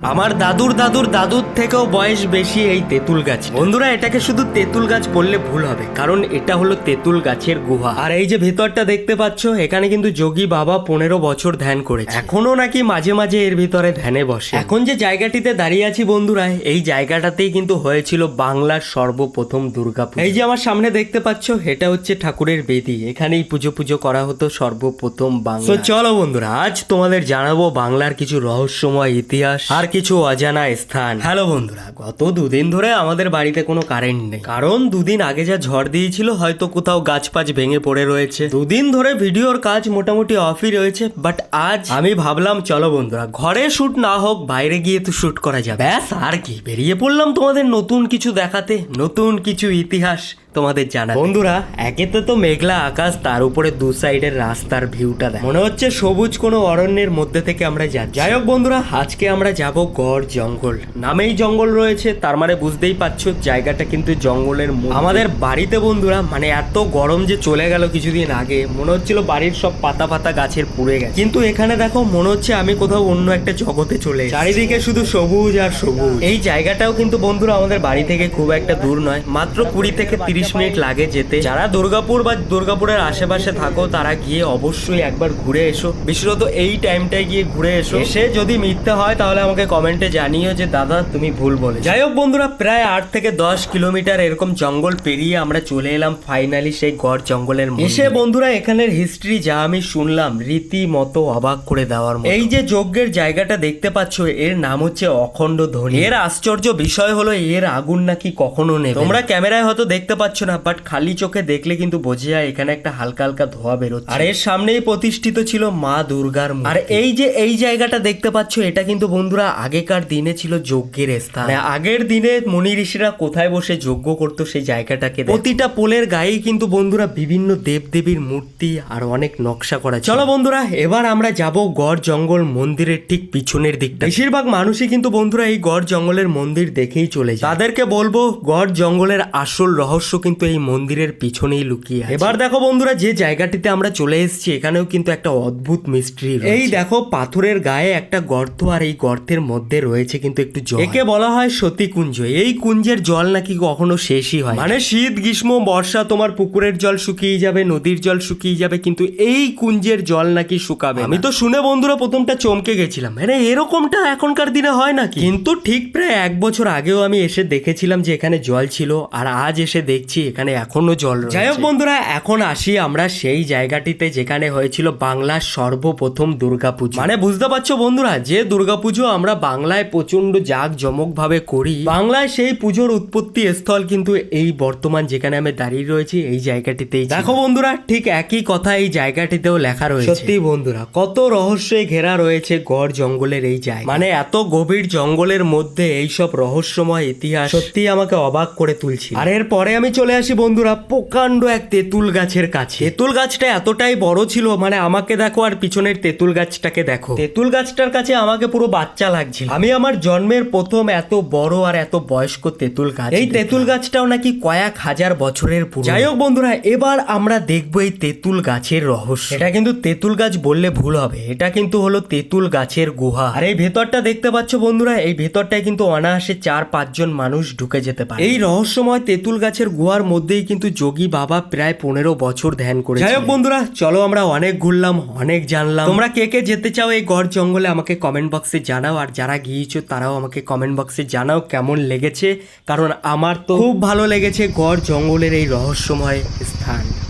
আমার দাদুর দাদুর দাদুর থেকেও বয়স বেশি এই তেঁতুল গাছ। বন্ধুরা এটাকে শুধু তেঁতুল গাছ বললে ভুল হবে কারণ এটা হলো তেঁতুল গাছের গুহা। আর এই যে ভেতরটা দেখতে পাচ্ছ এখানে কিন্তু যোগী বাবা পনেরো বছর ধ্যান করেছে। এখনও নাকি মাঝে মাঝে এর ভিতরে ধ্যানে বসে। এখন যে জায়গাটিতে দাঁড়িয়ে আছি বন্ধুরা এই জায়গাটাতেই কিন্তু হয়েছিল বাংলার সর্বপ্রথম দুর্গাপুজো। এই যে আমার সামনে দেখতে পাচ্ছ এটা হচ্ছে ঠাকুরের বেদি। এখানেই পুজো পুজো করা হতো সর্বপ্রথম বাংলা। চলো বন্ধুরা আজ তোমাদের জানাব বাংলার কিছু রহস্যময় ইতিহাস। আর কিছু অজানা স্থান। হ্যালো বন্ধুরা, গত দুদিন ধরে আমাদের বাড়িতে কোনো কারেন্ট নেই। কারণ দুদিন আগে যা ঝড় দিয়েছিল, হয়তো কোথাও গাছ পাছ ভেঙে পড়ে রয়েছে। দুদিন ধরে ভিডিওর কাজ মোটামুটি অফই রয়েছে বাট আজ আমি ভাবলাম, চলো বন্ধুরা, ঘরে শুট না হোক, বাইরে গিয়ে তো শুট করা যাবে। ব্যাস, আর কি, বেরিয়ে পড়লাম তোমাদের নতুন কিছু দেখাতে, নতুন কিছু ইতিহাস। তোমাদের জানা বন্ধুরা একেতে তো মেঘলা আকাশ, তার উপরে দু সাইডের রাস্তার ভিউটা দেয় মনে হচ্ছে সবুজ কোনো অরণ্যের মধ্যে থেকে আমরা যাচ্ছি। যাই হোক বন্ধুরা, আজকে আমরা যাব গড় জঙ্গল। নামেই জঙ্গল রয়েছে, তার মানে বুঝতেই পারছ, জায়গাটা কিন্তু জঙ্গলের আমাদের বাড়িতে বন্ধুরা মানে এত গরম যে চলে গেল কিছুদিন আগে, মনে হচ্ছিল বাড়ির সব পাতা পাতা গাছের পুড়ে গেছে। কিন্তু এখানে দেখো, মনে হচ্ছে আমি কোথাও অন্য একটা জগতে চলে। চারিদিকে শুধু সবুজ আর সবুজ। এই জায়গাটাও কিন্তু বন্ধুরা আমাদের বাড়ি থেকে খুব একটা দূর নয়, মাত্র কুড়ি থেকে তিরিশ মিনিট লাগে যেতে। যারা দুর্গাপুর বা দুর্গাপুরের আশেপাশে থাকো তারা গিয়ে অবশ্যই একবার ঘুরে এসো। বিশেষত এই টাইমটায় গিয়ে ঘুরে এসো। এসে যদি মিথ্যে হয় তাহলে আমাকে কমেন্টে জানিও যে দাদা তুমি ভুল বলে যাই হোক বন্ধুরা প্রায় আট থেকে দশ কিলোমিটার এরকম জঙ্গল পেরিয়ে আমরা চলে এলাম ফাইনালি সেই গড় জঙ্গলের। এসে বন্ধুরা এখানের হিস্ট্রি যা আমি শুনলাম রীতিমতো অবাক করে দেওয়ার এই যে যজ্ঞের জায়গাটা দেখতে পাচ্ছ এর নাম হচ্ছে অখণ্ড ধ্বনি। এর আশ্চর্য বিষয় হলো এর আগুন নাকি কখনো নেই তোমরা ক্যামেরায় হয়তো দেখতে পাচ্ছ না বাট খালি চোখে দেখলে কিন্তু বোঝা যায় এখানে একটা হালকা হালকা ধোয়া বেরোচ্ছে। আর এর সামনেই প্রতিষ্ঠিত ছিল মা দুর্গার আর এই যে এই জায়গাটা দেখতে পাচ্ছ এটা কিন্তু বন্ধুরা আগেকার দিনে ছিল যজ্ঞের স্থান। মানে আগের দিনে মুনি ঋষিরা কোথায় বসে যজ্ঞ করতো সেই জায়গাটাকে প্রতিটা পোলের গায়েই কিন্তু বন্ধুরা বিভিন্ন দেবদেবীর মূর্তি আর অনেক নকশা করা চলো বন্ধুরা এবার আমরা যাব গড় জঙ্গল মন্দিরের ঠিক পিছনের দিকটা। বেশিরভাগ মানুষই কিন্তু বন্ধুরা এই গড় জঙ্গলের মন্দির দেখেই চলে যায়। তাদেরকে বলব গড় জঙ্গলের আসল রহস্য কিন্তু এই মন্দিরের পিছনেই লুকিয়ে আছে। এবার দেখো বন্ধুরা যে জায়গাটিতে আমরা চলে এসেছি এখানেও কিন্তু একটা অদ্ভুত মিস্ট্রি এই দেখো পাথরের গায়ে একটা গর্ত আর এই গর্তের মধ্যে রয়েছে কিন্তু একটু জল। একে বলা হয় সতী কুঞ্জ এই কুঞ্জের জল নাকি কখনো শেষই হয় মানে শীত গ্রীষ্ম বর্ষা তোমার পুকুরের জল শুকিয়ে যাবে নদীর জল শুকিয়ে যাবে কিন্তু এই কুঞ্জের জল নাকি শুকাবে আমি তো শুনে বন্ধুরা প্রথমটা চমকে গেছিলাম। মানে এরকমটা এখনকার দিনে হয় নাকি? কিন্তু ঠিক প্রায় এক বছর আগেও আমি এসে দেখেছিলাম যে এখানে জল ছিল আর আজ এসে দেখছি এখানে এখনও জল যাই হোক বন্ধুরা এখন আসি আমরা সেই জায়গাটিতে যেখানে হয়েছিল বাংলার সর্বপ্রথম দুর্গাপুজো। মানে বুঝতে পারছ বন্ধুরা যে দুর্গাপুজো আমরা বাংলায় প্রচণ্ড জাক জমক ভাবে করি বাংলায় সেই পুজোর উৎপত্তি স্থল কিন্তু এই বর্তমান যেখানে আমি দাঁড়িয়ে রয়েছি এই জায়গাটিতেই দেখো বন্ধুরা ঠিক একই কথা এই জায়গাটিতেও লেখা রয়েছে। সত্যি বন্ধুরা কত রহস্যে ঘেরা রয়েছে গড় জঙ্গলের এই জায়গা। মানে এত গভীর জঙ্গলের মধ্যে এইসব রহস্যময় ইতিহাস সত্যি আমাকে অবাক করে তুলছি আর এরপরে আমি চলে আসি বন্ধুরা প্রকাণ্ড এক তেঁতুল গাছের কাছে। তেঁতুল গাছটা এতটাই বড় ছিল মানে আমাকে দেখো আর পিছনের তেঁতুল গাছটাকে দেখো। তেঁতুল গাছটার কাছে আমাকে পুরো বাচ্চা লাগছিল। আমি আমার জন্মের প্রথম এত বড় আর এত বয়স্ক তেঁতুল গাছ এই তেঁতুল গাছটাও নাকি কয়েক হাজার বছরের পুরো যাই হোক বন্ধুরা এবার আমরা দেখব এই তেঁতুল গাছের রহস্য। এটা কিন্তু তেঁতুল গাছ বললে ভুল হবে এটা কিন্তু হলো তেঁতুল গাছের গুহা। আর এই ভেতরটা দেখতে পাচ্ছ বন্ধুরা এই ভেতরটায় কিন্তু অনায়াসে চার পাঁচজন মানুষ ঢুকে যেতে পারে। এই রহস্যময় তেঁতুল গাছের গুহার মধ্যেই কিন্তু যোগী বাবা প্রায় পনেরো বছর ধ্যান করে যাই হোক বন্ধুরা চলো আমরা অনেক ঘুরলাম অনেক জানলাম। তোমরা কে কে যেতে চাও এই গড় জঙ্গলে আমাকে কমেন্ট বক্সে জানাও আর যারা গিয়েছো তারাও আমাকে কমেন্ট বক্সে জানাও কেমন লেগেছে কারণ আমার তো খুব ভালো লেগেছে গড় জঙ্গলের এই রহস্যময় স্থান।